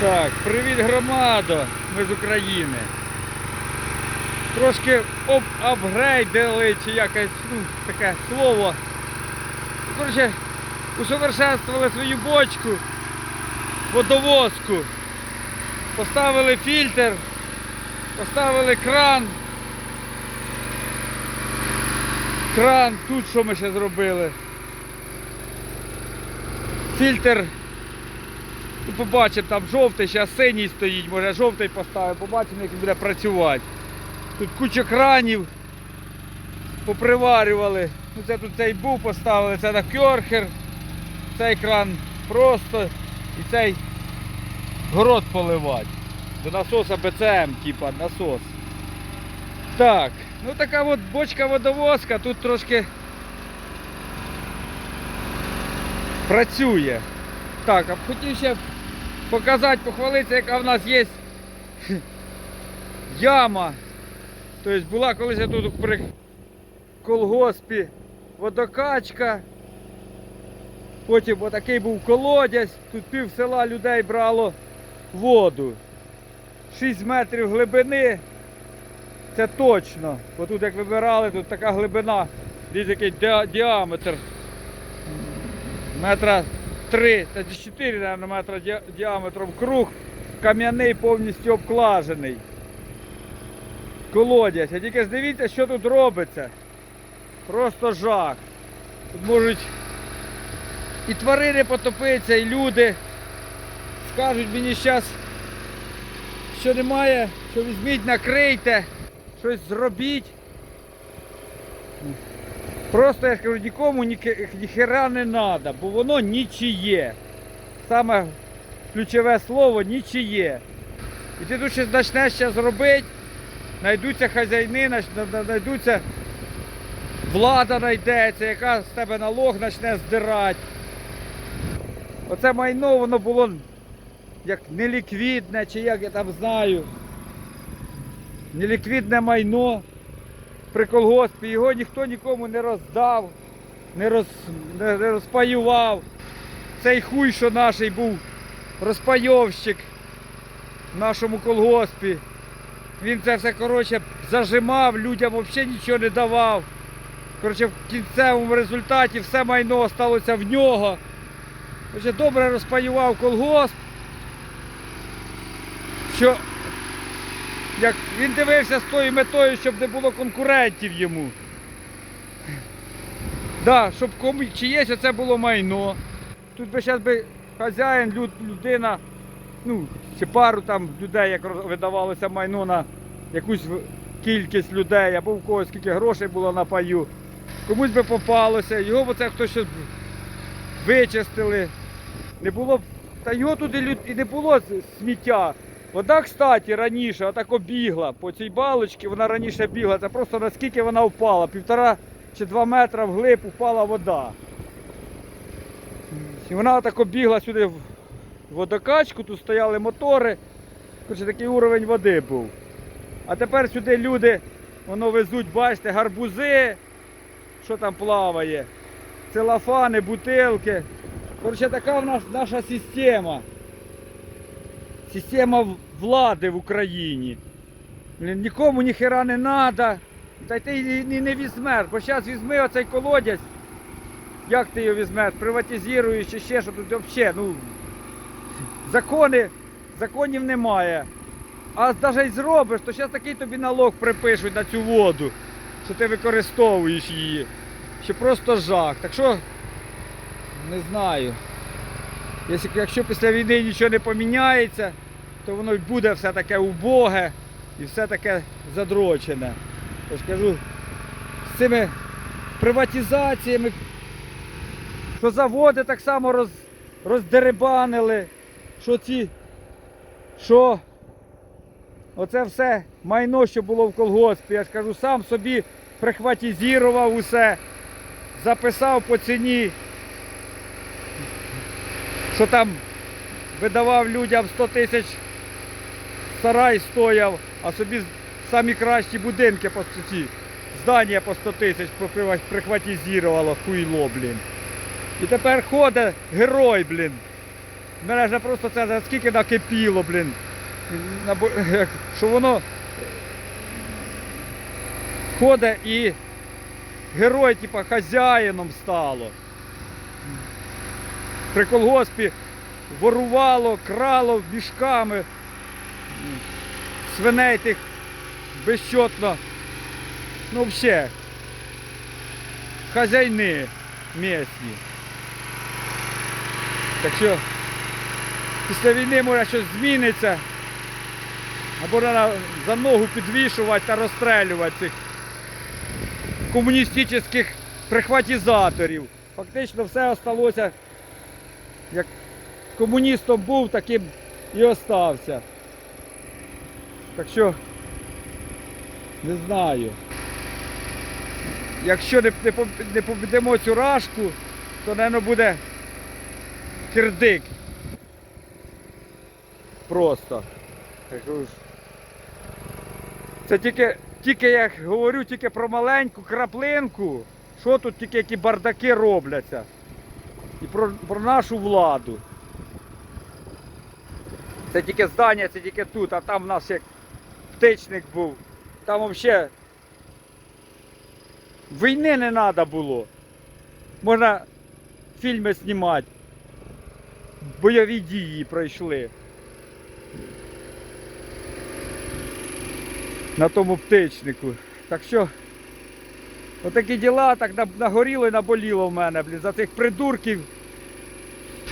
Так, привіт громадо, ми з України. Трошки об, апгрейдили, чи якесь ну, таке слово. Коротше, усовершенствували свою бочку, водовозку. Поставили фільтр, поставили кран. Кран, тут що ми ще зробили. Фільтр побачимо, там жовтий, зараз синій стоїть, може жовтий поставимо, побачимо, як він буде працювати. Тут куча кранів поприварювали. Ну, це тут цей був поставили, це на кьорхер, цей кран просто і цей город поливати. До насоса БЦМ, типа насос. Так, ну така от бочка водовозка, тут трошки працює. Так, а хотів ще показати, похвалитися, яка в нас є яма. Тобто була колись тут при колгоспі водокачка. Потім отакий був колодязь, тут пів села людей брало воду. 6 метрів глибини. Це точно. Бо тут як вибирали, тут така глибина, дивіться який діаметр. Метра 3 та 4, наверное, метра ді- діаметром круг, кам'яний повністю обклажений. Колодязь. А тільки ж дивіться, що тут робиться. Просто жах. Тут можуть і тварини потопитися, і люди. Скажуть мені зараз, що немає, що візьміть, накрийте, щось зробіть. Просто я кажу, нікому ніхера не треба, бо воно нічиє. Саме ключове слово нічиє. І ти тут щось почнеш зараз робити, знайдуться на- знайдуться, влада знайдеться, яка з тебе налог почне здирати. Оце майно воно було як неліквідне, чи як я там знаю. Неліквідне майно при колгоспі, його ніхто нікому не роздав, не, роз, не, розпаював. Цей хуй, що наш був розпайовщик в нашому колгоспі. Він це все коротше, зажимав, людям взагалі нічого не давав. Коротше, в кінцевому результаті все майно сталося в нього. Добре розпаював колгосп. Що як він дивився з тою метою, щоб не було конкурентів йому. Да, щоб кому чиєсь оце було майно. Тут би зараз би хазяїн, люд, людина, ну, чи пару там людей, як видавалося майно на якусь кількість людей, або в когось скільки грошей було на паю. Комусь би попалося, його б це хтось вичистили. Не було. Та його тут і не було сміття. Вода, кстати, раніше отак бігла по цій балочці, вона раніше бігла. Це просто наскільки вона впала. Півтора чи два метра вглиб упала вода. І вона отак бігла сюди в водокачку, тут стояли мотори. Короче, такий уровень води був. А тепер сюди люди воно везуть, бачите, гарбузи, що там плаває, целофани, бутилки. Короче, така в нас наша система. Система влади в Україні. Нікому ніхера не треба. Та й ти і не, візьмеш, бо зараз візьми оцей колодязь. Як ти його візьмеш? Приватизуєш чи ще що тут взагалі. Ну, закони, законів немає. А навіть зробиш, то зараз такий тобі налог припишуть на цю воду, що ти використовуєш її. Що просто жах. Так що, не знаю. Якщо, після війни нічого не поміняється, то воно буде все таке убоге і все таке задрочене. Я ж кажу, з цими приватизаціями, що заводи так само роз, роздеребанили, що ці, що оце все майно, що було в колгоспі, я ж кажу, сам собі прихватизував усе, записав по ціні що там видавав людям 100 тисяч сарай стояв, а собі самі кращі будинки по ці, здання по 100 тисяч прихватизувало хуйло, блін. І тепер ходить герой, блін. мене вже просто це наскільки накипіло, блін. Що воно ходить і герой, типа, хазяїном стало. При колгоспі ворувало, крало мішками свиней тих безчотно. Ну, взагалі, хазяйни місні. Так що після війни може щось зміниться. Або треба за ногу підвішувати та розстрелювати цих комуністичних прихватізаторів. Фактично все осталося, як комуністом був, таким і остався. Так що не знаю. Якщо не, не, не побідемо цю рашку, то, мабуть, буде кирдик. Просто. Це тільки, тільки я говорю тільки про маленьку краплинку, що тут тільки які бардаки робляться. І про, про нашу владу. Це тільки здання, це тільки тут, а там в нас як птичник був. Там взагалі війни не треба було. Можна фільми знімати. Бойові дії пройшли. На тому птичнику. Так що, отакі діла так нагоріло і наболіло в мене, блін, за цих придурків,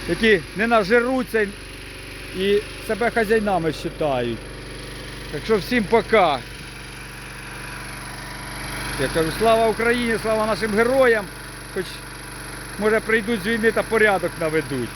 які не нажируться і себе хазяйнами вважають. Так що всім пока. Я кажу, слава Україні, слава нашим героям. Хоч може прийдуть з війни та порядок наведуть.